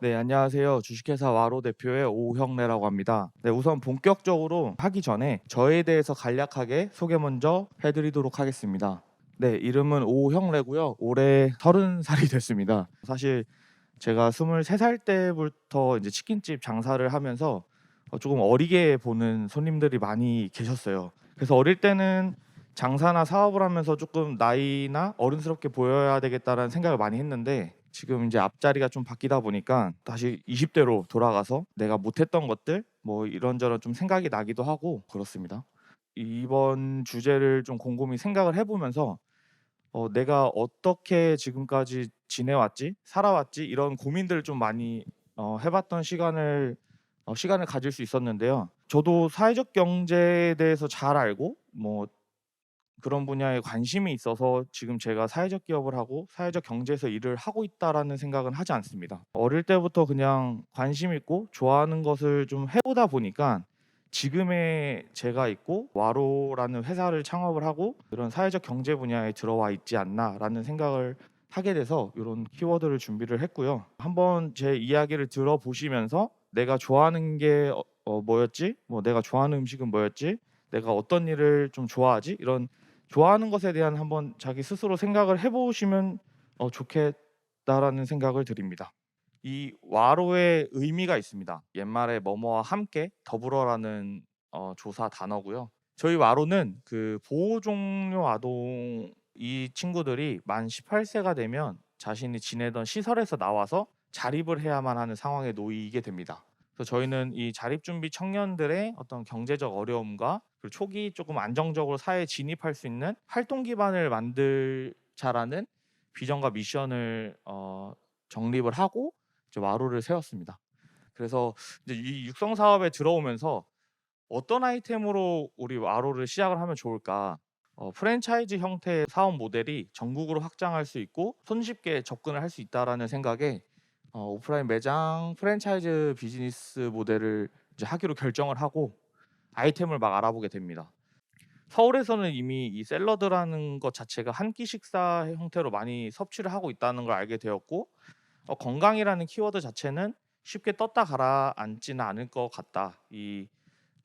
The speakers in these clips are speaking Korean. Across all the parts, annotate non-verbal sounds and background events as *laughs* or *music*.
네, 안녕하세요. 주식회사 와로 대표의 오형래라고 합니다. 네, 우선 본격적으로 하기 전에 저에 대해서 간략하게 소개 먼저 해드리도록 하겠습니다. 네, 이름은 오형래고요. 올해 30살이 *laughs* 됐습니다. 사실 제가 23살 때부터 이제 치킨집 장사를 하면서 어, 조금 어리게 보는 손님들이 많이 계셨어요. 그래서 어릴 때는 장사나 사업을 하면서 조금 나이나 어른스럽게 보여야 되겠다라는 생각을 많이 했는데 지금 이제 앞자리가 좀 바뀌다 보니까 다시 20대로 돌아가서 내가 못했던 것들 뭐 이런저런 좀 생각이 나기도 하고 그렇습니다. 이번 주제를 좀 곰곰이 생각을 해보면서 어, 내가 어떻게 지금까지 지내왔지, 살아왔지 이런 고민들을 좀 많이 어, 해봤던 시간을 어, 시간을 가질 수 있었는데요. 저도 사회적 경제에 대해서 잘 알고 뭐 그런 분야에 관심이 있어서 지금 제가 사회적 기업을 하고 사회적 경제에서 일을 하고 있다라는 생각은 하지 않습니다. 어릴 때부터 그냥 관심 있고 좋아하는 것을 좀 해보다 보니까 지금의 제가 있고 와로라는 회사를 창업을 하고 그런 사회적 경제 분야에 들어와 있지 않나라는 생각을 하게 돼서 이런 키워드를 준비를 했고요. 한번 제 이야기를 들어보시면서 내가 좋아하는 게 어, 어, 뭐였지? 뭐 내가 좋아하는 음식은 뭐였지? 내가 어떤 일을 좀 좋아하지? 이런 좋아하는 것에 대한 한번 자기 스스로 생각을 해보시면 어, 좋겠다라는 생각을 드립니다. 이 와로의 의미가 있습니다. 옛말에 뭐뭐와 함께 더불어라는 어, 조사 단어고요. 저희 와로는 그 보호 종료 아동 이 친구들이 만 18세가 되면 자신이 지내던 시설에서 나와서 자립을 해야만 하는 상황에 놓이게 됩니다. 그래서 저희는 이 자립 준비 청년들의 어떤 경제적 어려움과 그리고 초기 조금 안정적으로 사회에 진입할 수 있는 활동 기반을 만들자라는 비전과 미션을 어, 정립을 하고 이제 와로를 세웠습니다. 그래서 이제 이 육성 사업에 들어오면서 어떤 아이템으로 우리 와로를 시작을 하면 좋을까? 어, 프랜차이즈 형태의 사업 모델이 전국으로 확장할 수 있고 손쉽게 접근을 할 수 있다라는 생각에 어, 오프라인 매장 프랜차이즈 비즈니스 모델을 이제 하기로 결정을 하고 아이템을 막 알아보게 됩니다. 서울에서는 이미 이 샐러드라는 것 자체가 한 끼 식사 형태로 많이 섭취를 하고 있다는 걸 알게 되었고 어, 건강이라는 키워드 자체는 쉽게 떴다 가라앉지는 않을 것 같다. 이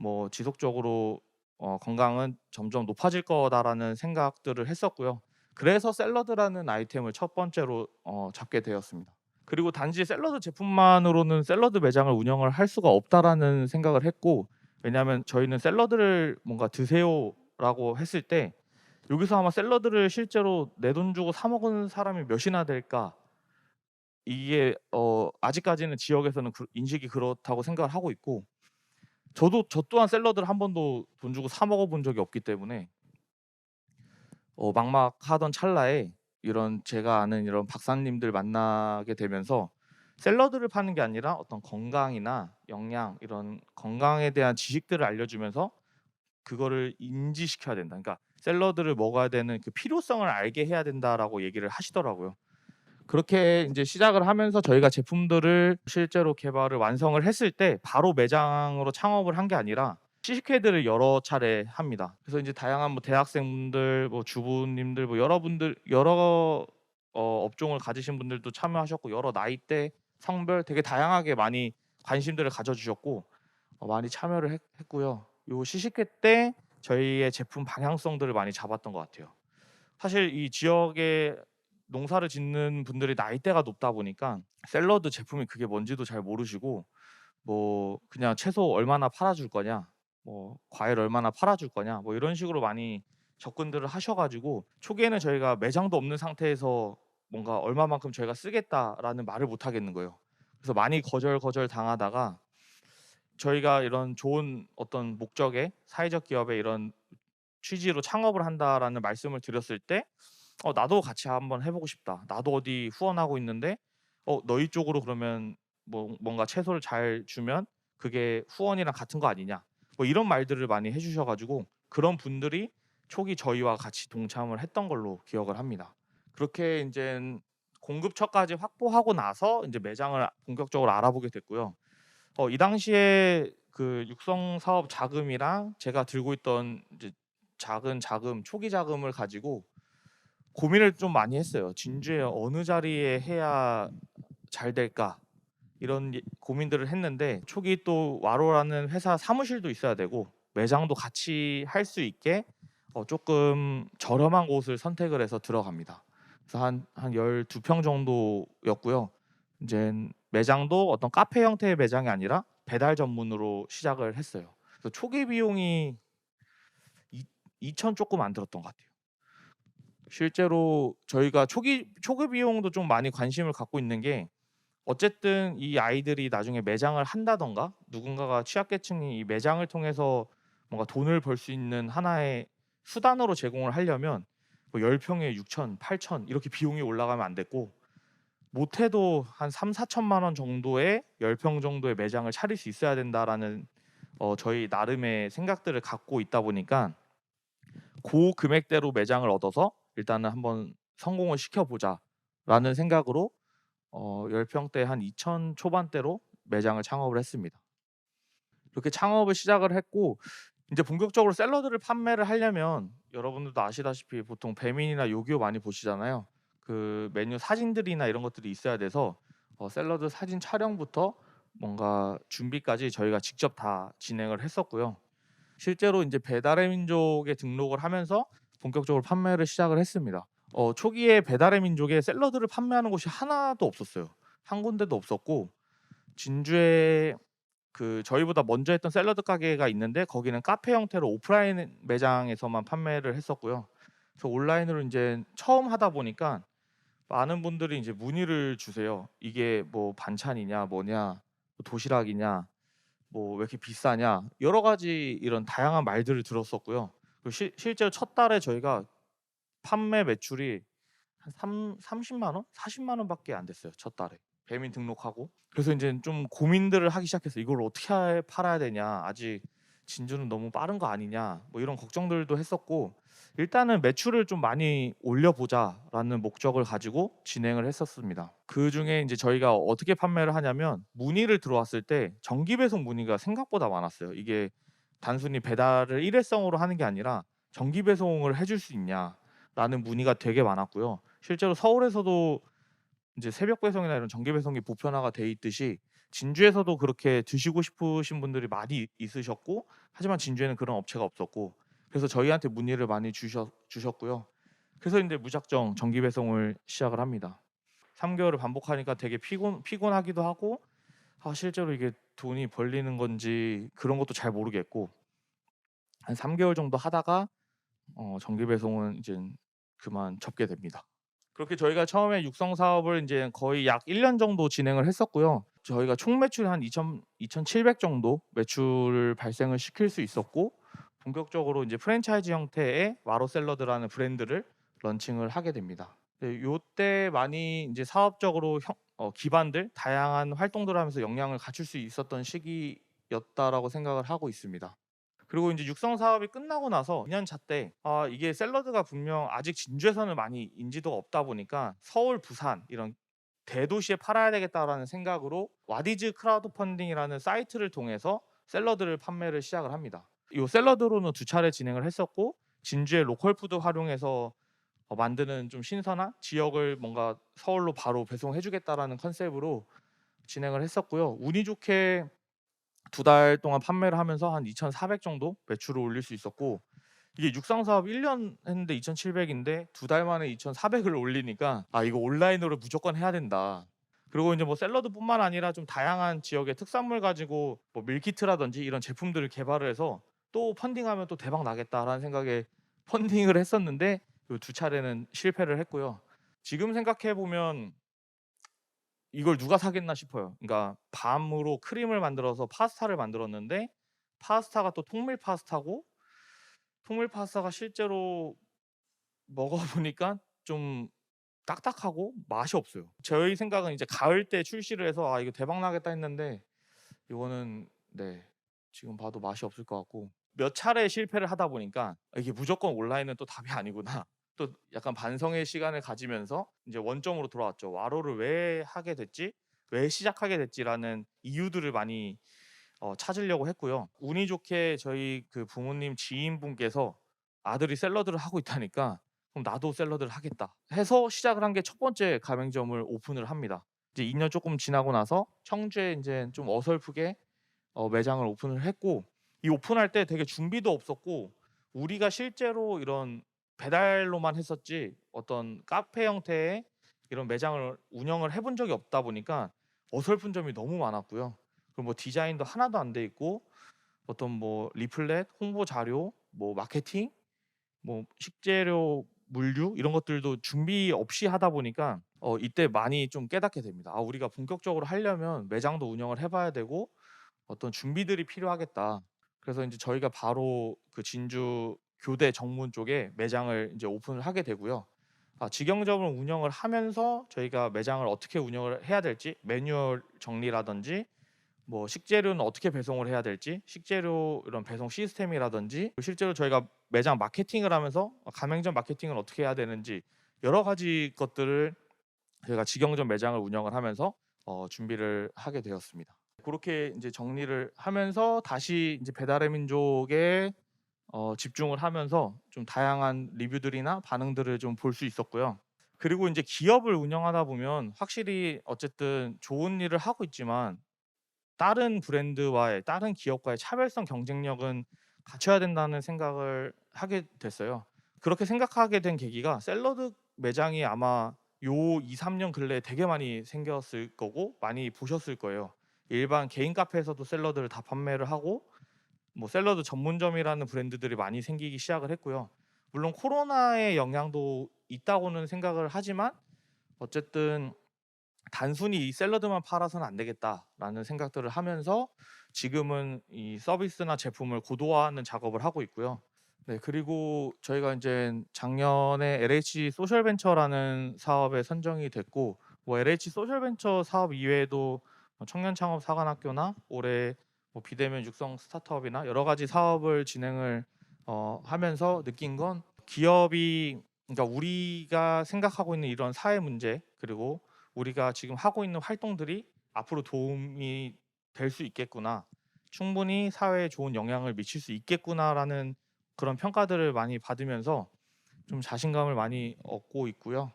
뭐 지속적으로 어, 건강은 점점 높아질 거다라는 생각들을 했었고요. 그래서 샐러드라는 아이템을 첫 번째로 어, 잡게 되었습니다. 그리고 단지 샐러드 제품만으로는 샐러드 매장을 운영을 할 수가 없다라는 생각을 했고 왜냐하면 저희는 샐러드를 뭔가 드세요라고 했을 때 여기서 아마 샐러드를 실제로 내 돈 주고 사 먹은 사람이 몇이나 될까? 이게 어 아직까지는 지역에서는 그 인식이 그렇다고 생각을 하고 있고 저도 저 또한 샐러드를 한 번도 돈 주고 사 먹어 본 적이 없기 때문에 어 막막하던 찰나에 이런 제가 아는 이런 박사님들 만나게 되면서 샐러드를 파는 게 아니라 어떤 건강이나 영양 이런 건강에 대한 지식들을 알려주면서 그거를 인지시켜야 된다. 그러니까 샐러드를 먹어야 되는 그 필요성을 알게 해야 된다라고 얘기를 하시더라고요. 그렇게 이제 시작을 하면서 저희가 제품들을 실제로 개발을 완성을 했을 때 바로 매장으로 창업을 한 게 아니라 시식회들을 여러 차례 합니다. 그래서 이제 다양한 뭐 대학생분들, 뭐 주부님들, 뭐 여러분들 여러 어, 업종을 가지신 분들도 참여하셨고 여러 나이대, 성별 되게 다양하게 많이 관심들을 가져주셨고 어, 많이 참여를 했, 했고요. 요 시식회 때 저희의 제품 방향성들을 많이 잡았던 것 같아요. 사실 이 지역에 농사를 짓는 분들이 나이대가 높다 보니까 샐러드 제품이 그게 뭔지도 잘 모르시고 뭐 그냥 채소 얼마나 팔아줄 거냐 뭐 과일 얼마나 팔아줄 거냐 뭐 이런 식으로 많이 접근들을 하셔가지고 초기에는 저희가 매장도 없는 상태에서 뭔가 얼마만큼 저희가 쓰겠다라는 말을 못 하겠는 거예요. 그래서 많이 거절 거절 당하다가 저희가 이런 좋은 어떤 목적의 사회적 기업의 이런 취지로 창업을 한다라는 말씀을 드렸을 때 어 나도 같이 한번 해보고 싶다. 나도 어디 후원하고 있는데 어 너희 쪽으로 그러면 뭐 뭔가 채소를 잘 주면 그게 후원이랑 같은 거 아니냐. 뭐 이런 말들을 많이 해주셔가지고 그런 분들이 초기 저희와 같이 동참을 했던 걸로 기억을 합니다. 그렇게 이제 공급처까지 확보하고 나서 이제 매장을 본격적으로 알아보게 됐고요. 어, 이 당시에 그 육성 사업 자금이랑 제가 들고 있던 이제 작은 자금, 초기 자금을 가지고 고민을 좀 많이 했어요. 진주에 어느 자리에 해야 잘 될까? 이런 예- 고민들을 했는데 초기 또 와로라는 회사 사무실도 있어야 되고 매장도 같이 할 수 있게 어, 조금 저렴한 곳을 선택을 해서 들어갑니다. 그래서 한 한 12평 정도였고요. 이제 매장도 어떤 카페 형태의 매장이 아니라 배달 전문으로 시작을 했어요. 그래서 초기 비용이 2천 조금 안 들었던 것 같아요. 실제로 저희가 초기 초기 비용도 좀 많이 관심을 갖고 있는 게 어쨌든 이 아이들이 나중에 매장을 한다던가 누군가가 취약계층이 이 매장을 통해서 뭔가 돈을 벌 수 있는 하나의 수단으로 제공을 하려면 뭐 10평에 6천, 8천 이렇게 비용이 올라가면 안 됐고 못해도 한 3, 4천만 원 정도의 10평 정도의 매장을 차릴 수 있어야 된다라는 어, 저희 나름의 생각들을 갖고 있다 보니까 그 금액대로 매장을 얻어서 일단은 한번 성공을 시켜보자라는 생각으로 어, 10평대 한 2천 초반대로 매장을 창업을 했습니다. 이렇게 창업을 시작을 했고 이제 본격적으로 샐러드를 판매를 하려면 여러분들도 아시다시피 보통 배민이나 요기요 많이 보시잖아요. 그 메뉴 사진들이나 이런 것들이 있어야 돼서 어, 샐러드 사진 촬영부터 뭔가 준비까지 저희가 직접 다 진행을 했었고요. 실제로 이제 배달의 민족에 등록을 하면서 본격적으로 판매를 시작을 했습니다. 어, 초기에 배달의 민족에 샐러드를 판매하는 곳이 하나도 없었어요. 한 군데도 없었고 진주에 그 저희보다 먼저 했던 샐러드 가게가 있는데 거기는 카페 형태로 오프라인 매장에서만 판매를 했었고요. 그래서 온라인으로 이제 처음 하다 보니까 많은 분들이 이제 문의를 주세요. 이게 뭐 반찬이냐, 뭐냐, 뭐 도시락이냐, 뭐 왜 이렇게 비싸냐, 여러 가지 이런 다양한 말들을 들었었고요. 그리고 실, 실제로 첫 달에 저희가 판매 매출이 한 3, 30만 원, 40만 원밖에 안 됐어요. 첫 달에 배민 등록하고. 그래서 이제 좀 고민들을 하기 시작해서 이걸 어떻게 하- 팔아야 되냐, 아직 진주는 너무 빠른 거 아니냐, 뭐 이런 걱정들도 했었고 일단은 매출을 좀 많이 올려보자라는 목적을 가지고 진행을 했었습니다. 그 중에 이제 저희가 어떻게 판매를 하냐면 문의를 들어왔을 때 정기 배송 문의가 생각보다 많았어요. 이게 단순히 배달을 일회성으로 하는 게 아니라 정기 배송을 해줄 수 있냐 라는 문의가 되게 많았고요. 실제로 서울에서도 이제 새벽 배송이나 이런 정기 배송이 보편화가 돼 있듯이 진주에서도 그렇게 드시고 싶으신 분들이 많이 있으셨고 하지만 진주에는 그런 업체가 없었고 그래서 저희한테 문의를 많이 주셨, 주셨고요. 그래서 이제 무작정 정기 배송을 시작을 합니다. 3개월을 반복하니까 되게 피곤 피곤하기도 하고 아 실제로 이게 돈이 벌리는 건지 그런 것도 잘 모르겠고 한 3개월 정도 하다가 어, 정기 배송은 이제 그만 접게 됩니다. 그렇게 저희가 처음에 육성 사업을 이제 거의 약 1년 정도 진행을 했었고요. 저희가 총 매출이 한 2천 2,700 정도 매출을 발생을 시킬 수 있었고 본격적으로 이제 프랜차이즈 형태의 와로 샐러드라는 브랜드를 런칭을 하게 됩니다. 네, 요때 많이 이제 사업적으로 형- 어, 기반들 다양한 활동들을 하면서 역량을 갖출 수 있었던 시기였다라고 생각을 하고 있습니다. 그리고 이제 육성 사업이 끝나고 나서 2년 차때 아, 이게 샐러드가 분명 아직 진주에서는 많이 인지도가 없다 보니까 서울, 부산 이런 대도시에 팔아야 되겠다라는 생각으로 와디즈 크라우드 펀딩이라는 사이트를 통해서 샐러드를 판매를 시작을 합니다. 이 샐러드로는 두 차례 진행을 했었고 진주의 로컬 푸드 활용해서 어, 만드는 좀 신선한 지역을 뭔가 서울로 바로 배송해주겠다라는 컨셉으로 진행을 했었고요. 운이 좋게 두 달 동안 판매를 하면서 한 2,400 정도 매출을 올릴 수 있었고 이게 육상 사업 1년 했는데 2,700인데 두 달 만에 2,400을 올리니까 아 이거 온라인으로 무조건 해야 된다. 그리고 이제 뭐 샐러드뿐만 아니라 좀 다양한 지역의 특산물 가지고 뭐 밀키트라든지 이런 제품들을 개발을 해서 또 펀딩하면 또 대박 나겠다라는 생각에 펀딩을 했었는데 요두 차례는 실패를 했고요. 지금 생각해 보면 이걸 누가 사겠나 싶어요. 그러니까 밤으로 크림을 만들어서 파스타를 만들었는데 파스타가 또 통밀 파스타고 통밀 파스타가 실제로 먹어보니까 좀 딱딱하고 맛이 없어요. 저희 생각은 이제 가을 때 출시를 해서 아 이거 대박 나겠다 했는데 이거는 네 지금 봐도 맛이 없을 것 같고 몇 차례 실패를 하다 보니까 아, 이게 무조건 온라인은 또 답이 아니구나. 또 약간 반성의 시간을 가지면서 이제 원점으로 돌아왔죠. 와로를 왜 하게 됐지? 왜 시작하게 됐지라는 이유들을 많이 어, 찾으려고 했고요. 운이 좋게 저희 그 부모님 지인분께서 아들이 샐러드를 하고 있다니까 그럼 나도 샐러드를 하겠다 해서 시작을 한 게 첫 번째 가맹점을 오픈을 합니다. 이제 2년 조금 지나고 나서 청주에 인제 좀 어설프게 어 매장을 오픈을 했고 이 오픈할 때 되게 준비도 없었고 우리가 실제로 이런 배달로만 했었지 어떤 카페 형태의 이런 매장을 운영을 해본 적이 없다 보니까 어설픈 점이 너무 많았고요. 그리고 뭐 디자인도 하나도 안 돼 있고 어떤 뭐 리플렛, 홍보 자료, 뭐 마케팅, 뭐 식재료, 물류 이런 것들도 준비 없이 하다 보니까 어 이때 많이 좀 깨닫게 됩니다. '아 우리가 본격적으로 하려면 매장도 운영을 해 봐야 되고 어떤 준비들이 필요하겠다.' 그래서 인제 저희가 바로 그 진주 교대 정문 쪽에 매장을 인제 오픈을 하게 되고요. 아 직영점을 운영을 하면서 저희가 매장을 어떻게 운영을 해야 될지 매뉴얼 정리라든지 뭐 식재료는 어떻게 배송을 해야 될지 식재료 이런 배송 시스템이라든지 실제로 저희가 매장 마케팅을 하면서 어 가맹점 마케팅을 어떻게 해야 되는지 여러 가지 것들을 저희가 직영점 매장을 운영을 하면서 어 준비를 하게 되었습니다. 고렇게 인제 정리를 하면서 다시 인제 배달의 민족에 어 집중을 하면서 좀 다양한 리뷰들이나 반응들을 좀 볼 수 있었고요. 그리고 인제 기업을 운영하다 보면 확실히 어쨌든 좋은 일을 하고 있지만 다른 브랜드와의 다른 기업과의 차별성 경쟁력은 갖춰야 된다는 생각을 하게 됐어요. 그렇게 생각하게 된 계기가 샐러드 매장이 아마 요 2-3년 근래에 되게 많이 생겼을 거고 많이 보셨을 거예요. 일반 개인 카페에서도 샐러드를 다 판매를 하고 뭐 샐러드 전문점이라는 브랜드들이 많이 생기기 시작을 했고요. 물론 코로나의 영향도 있다고는 생각을 하지만 어쨌든 '단순히 이 샐러드만 팔아서는 안 되겠다.'라는 생각들을 하면서 지금은 이 서비스나 제품을 고도화하는 작업을 하고 있고요. 네 그리고 저희가 인젠 작년에 LH 소셜벤처라는 사업에 선정이 됐고 뭐 LH 소셜벤처 사업 이외에도 뭐 청년 창업 사관학교나 올해 뭐 비대면 육성 스타트업이나 여러 가지 사업을 진행을 어 하면서 느낀 건 기업이 그러니까 우리가 생각하고 있는 이런 사회 문제 그리고 우리가 지금 하고 있는 활동들이 '앞으로 도움이 될 수 있겠구나. 충분히 사회에 좋은 영향을 미칠 수 있겠구나.'라는 그런 평가들을 많이 받으면서 좀 자신감을 많이 얻고 있고요.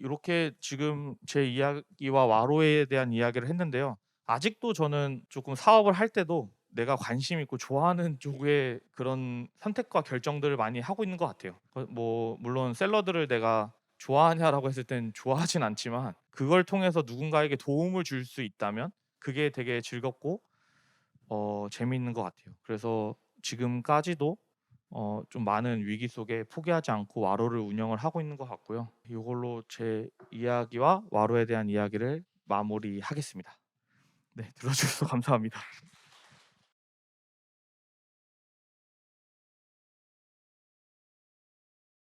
요렇게 지금 제 이야기와 와로에 대한 이야기를 했는데요. 아직도 저는 쪼끔 사업을 할 때도 내가 관심 있고 좋아하는 *laughs* 쪽의 그런 선택과 결정들을 많이 하고 있는 것 같아요. 어뭐 물론 샐러드를 내가 좋아하냐라고 했을 땐 좋아하진 않지만 그걸 통해서 누군가에게 도움을 줄 수 있다면 그게 되게 즐겁고 어 재미있는 것 같아요. 그래서 지금까지도 어 좀 많은 위기 속에 포기하지 않고 와로를 운영을 하고 있는 것 같고요. 요걸로 제 이야기와 와로에 대한 이야기를 마무리하겠습니다. 네 들어 주셔서 감사합니다.